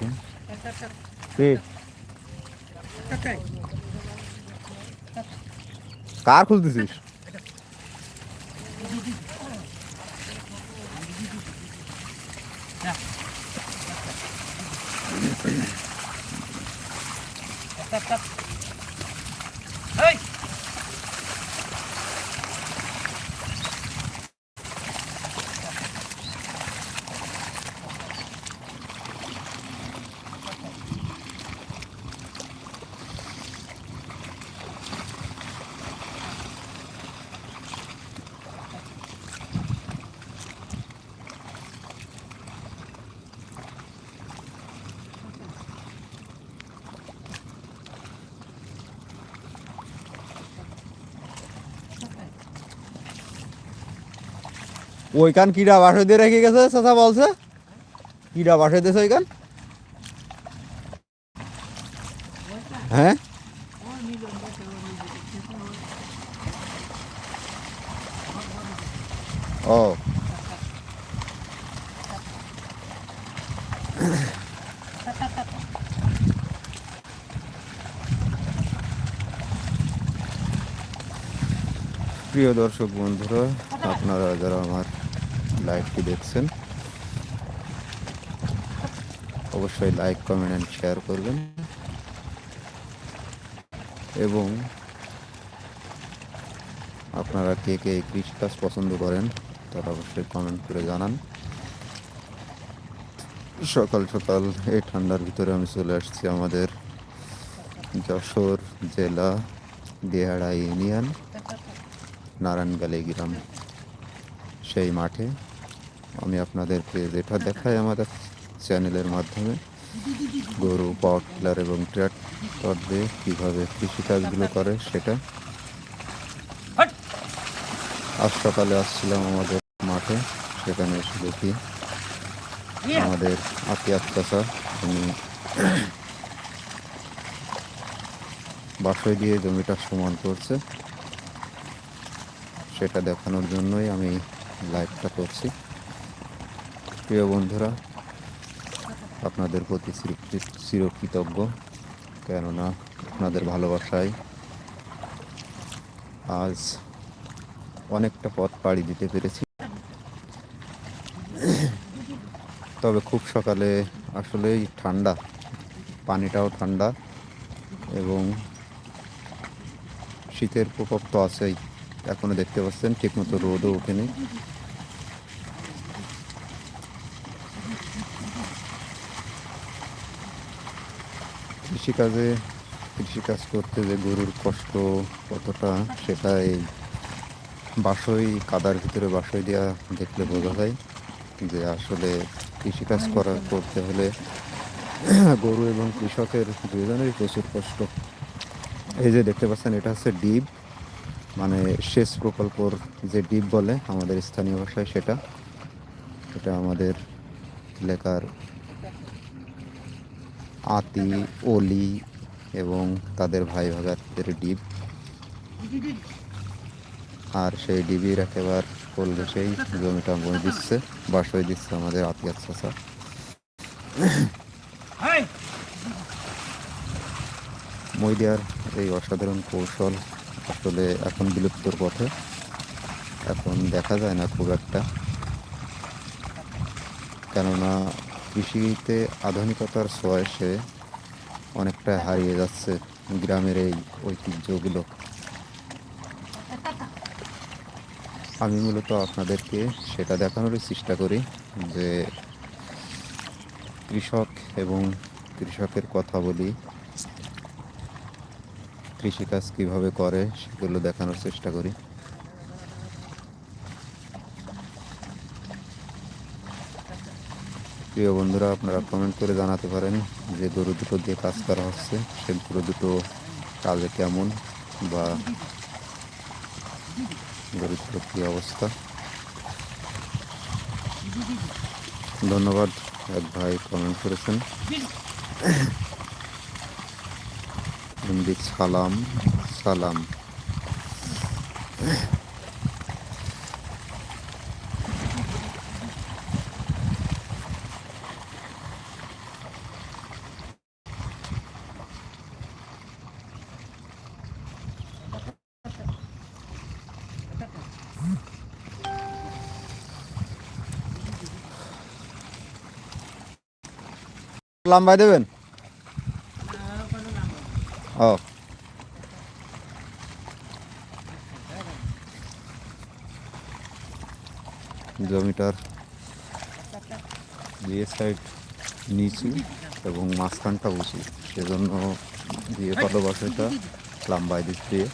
দেখুন কি কার খুঁজতেছিস ওইখান কিরা বাসে দিয়ে রেখে গেছে, চাচা বলছে। কিরা বাসে দিয়েছে ওইখান হ্যাঁ? ও। প্রিয় দর্শক বন্ধুরা, আপনারা যারা আমার লাইভটি দেখছেন? অবশ্যই লাইক, কমেন্ট অ্যান্ড শেয়ার করবেন। এবং আপনারা কে কে কৃষিকাজ পছন্দ করেন, তারা অবশ্যই কমেন্ট করে জানান। সকাল সকাল এই ঠান্ডার ভিতরে আমি চলে আসছি আমাদের যশোর জেলা দেহাড়া ইউনিয়ন, নারায়ণগালি গ্রাম, সেই মাঠে। আপনাদেরকে যেটা দেখাই আমাদের চ্যানেলের মাধ্যমে। গরু পাওয়ার টিলার এবং ট্র্যাক্টর দিয়ে কীভাবে কৃষিকাজগুলো করে সেটা। আজ সকালে আসছিলাম আমাদের মাঠে, সেখানে এসে দেখি আমাদের আতিয়াত চাষা উনি বাসয় দিয়ে জমিটা সমান করছে। সেটা দেখানোর জন্যই আমি লাইভটা করছি। প্রিয় বন্ধুরা, আপনাদের প্রতি চিরকৃতজ্ঞ। কেননা আপনাদের ভালোবাসায় আজ অনেকটা পথ পাড়ি দিতে পেরেছি। তবে খুব সকালে আসলেই ঠান্ডা, পানিটাও ঠান্ডা এবং শীতের প্রকোপ তো আছেই। এখনও দেখতে পাচ্ছেন, ঠিকমতো রোদও ওঠেনি। কৃষিকাজে কৃষিকাজ করতে যে গরুর কষ্ট কতটা সেটা এই বাসই কাদার ভিতরে বাসই দেওয়া দেখলে বোঝা যায় যে আসলে কৃষিকাজ করা করতে হলে গরু এবং কৃষকের দুজনেরই প্রচুর কষ্ট। এই যে দেখতে পাচ্ছেন এটা হচ্ছে ডিপ মানে সেচ প্রকল্পর যে ডিপ বলে আমাদের স্থানীয় ভাষায় সেটা। এটা আমাদের এলাকার আতি অলি এবং তাদের ভাই ভাগাতের ডিপ আর সেই ডিবির একেবার কোল ঘেসেই জমিটা বই দিচ্ছে বাস হয়ে দিচ্ছে আমাদের আতিয়াত চাষা মই দেওয়ার এই অসাধারণ কৌশল আসলে এখন বিলুপ্তর পথে। এখন দেখা যায় না খুব একটা। কেননা কৃষিতে আধুনিকতার ছোঁয়াশে অনেকটা হারিয়ে যাচ্ছে গ্রামের এই ঐতিহ্যগুলো। আমি মূলত আপনাদেরকে সেটা দেখানোরই চেষ্টা করি যে কৃষক এবং কৃষকের কথা বলি, কৃষিকাজ কীভাবে করে সেগুলো দেখানোর চেষ্টা করি। প্রিয় বন্ধুরা, আপনারা কমেন্ট করে জানাতে পারেন যে গরু দুটো দিয়ে কাজ করা হচ্ছে। সে গরু দুটো কাজে কেমন বা গরু দুটোর কী অবস্থা? ধন্যবাদ, এক ভাই কমেন্ট করেছেন। হিন্দি সালাম সালাম। লাম্বাই দেবেন? ও। জমিটার দিয়ে সাইড নিচু এবং মাঝখানটা উঁচু, সেজন্য দিয়ে পালো বাসাটা লাম্বাই দিক দিয়ে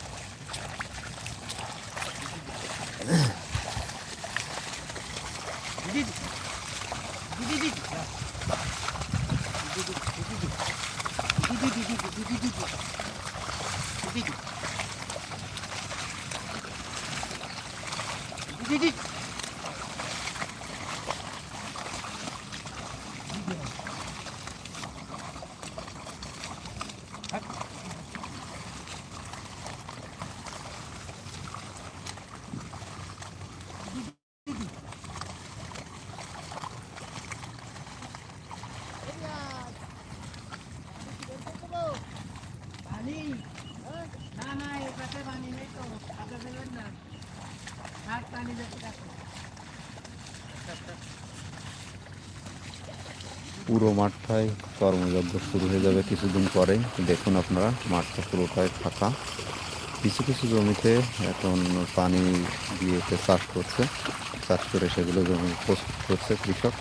嘿嘿 পুরো মাঠটায় কর্মযজ্ঞ শুরু হয়ে যাবে কিছুদিন পরে। দেখুন আপনারা, মাঠটা পুরোটাই ফাঁকা। কিছু কিছু জমিতে এখন পানি দিয়েছে চাষ করছে। চাষ করে সেগুলো জমি প্রস্তুত করছে কৃষক।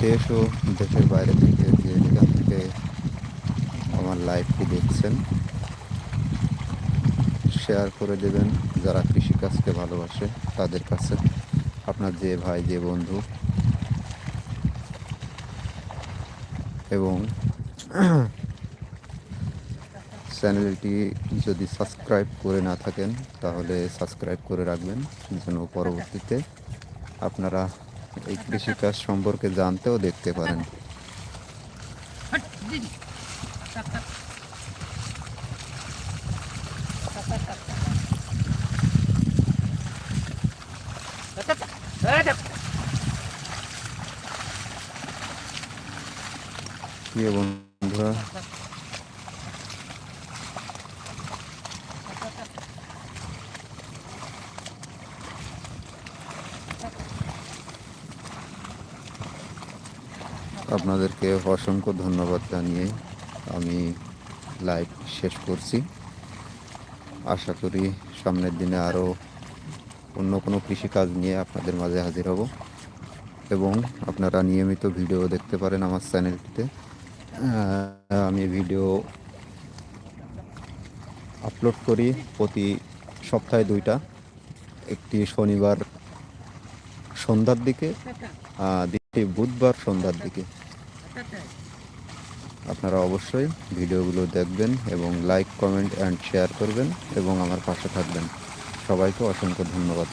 দেশ ও দেশের বাইরে থেকে যে যেখান থেকে আমার লাইভটি দেখছেন শেয়ার করে দেবেন। যারা কৃষিকাজকে ভালোবাসে তাদের কাছে। আপনার যে ভাই, যে বন্ধু এবং চ্যানেলটি যদি সাবস্ক্রাইব করে না থাকেন, তাহলে সাবস্ক্রাইব করে রাখবেন, যেন পরবর্তীতে আপনারা এই কৃষিকাজ সম্পর্কে জানতেও দেখতে পারেন। প্রিয় বন্ধুরা। আপনাদেরকে অসংখ্য ধন্যবাদ জানিয়ে আমি লাইভ শেষ করছি। আশা করি সামনের দিনে আরও অন্য কোনো কৃষিকাজ নিয়ে আপনাদের মাঝে হাজির হব। এবং আপনারা নিয়মিত ভিডিও দেখতে পারেন আমার চ্যানেলটিতে। আমি ভিডিও আপলোড করি প্রতি সপ্তাহে দুইটা। একটি শনিবার সন্ধ্যার দিকে আহ, দ্বিতীয়টি বুধবার সন্ধ্যার দিকে। আপনারা অবশ্যই ভিডিওগুলো দেখবেন এবং লাইক কমেন্ট অ্যান্ড শেয়ার করবেন এবং আমার পাশে থাকবেন। সবাইকে অসংখ্য ধন্যবাদ।